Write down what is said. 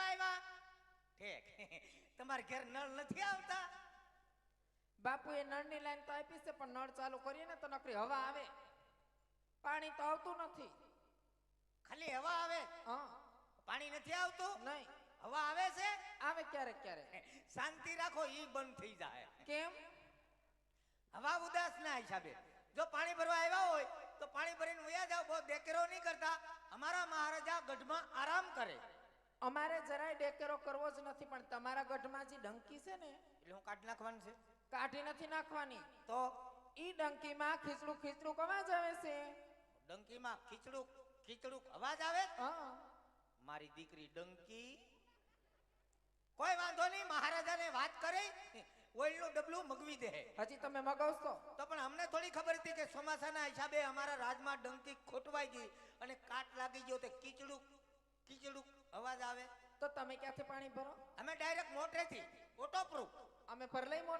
આવ્યા? ઠીક. તમારા ઘેર નળ નથી આવતા? બાપુએ નળની લાઈન તો આપી છે પણ નળ ચાલુ કરીએ ને તો નકરી હવા આવે. પાણી તો આવતું નથી. ખાલી હવા આવે? હા. પાણી નથી આવતું? નહીં. હવા આવે છે? આવે ક્યારેક ક્યારેક. શાંતિ રાખો ઈ બંધ થઈ જાય. કેમ? હવા ઉદાસ ના હિસાબે. જો પાણી ભરવા આવ્યા હોય પાણી વયા જાઓ બહુ દેકેરો નહીં કરતા. અમારા મહારાજા ગઢમાં આરામ કરે. અમારે જરાય ડેકેરો કરવો જ નથી પણ તમારા ગઢમાં જે ડંકી છે ને એટલે હું કાઢી નાખવાની છે. કાઢી નથી નાખવાની. તો? ઈ ડંકીમાં ખીચડું ખીચડું કવા જ આવે છે? ડંકીમાં ખીચડું ખીચડું અવાજ આવે? હા. મારી દીકરી ડંકી. કોઈ વાંધો નહીં મહારાજાને વાત કરી. ઓઇલનું ડબલું મગવી દે. હજી તમે મગાવશો. તો પણ અમને થોડી ખબર હતી કે ચોમાસાના હિસાબે અમારા રાજમાં ડંકી ખોટવાઈ ગઈ અને કાટ લાગી ગયો તે કીચડું કીચડું અવાજ આવે. તો તમે ક્યાંથી પાણી ભરો? અમે ડાયરેક્ટ મોટરેથી ઓટો પ્રૂફ અમે ભર લઈ મોટર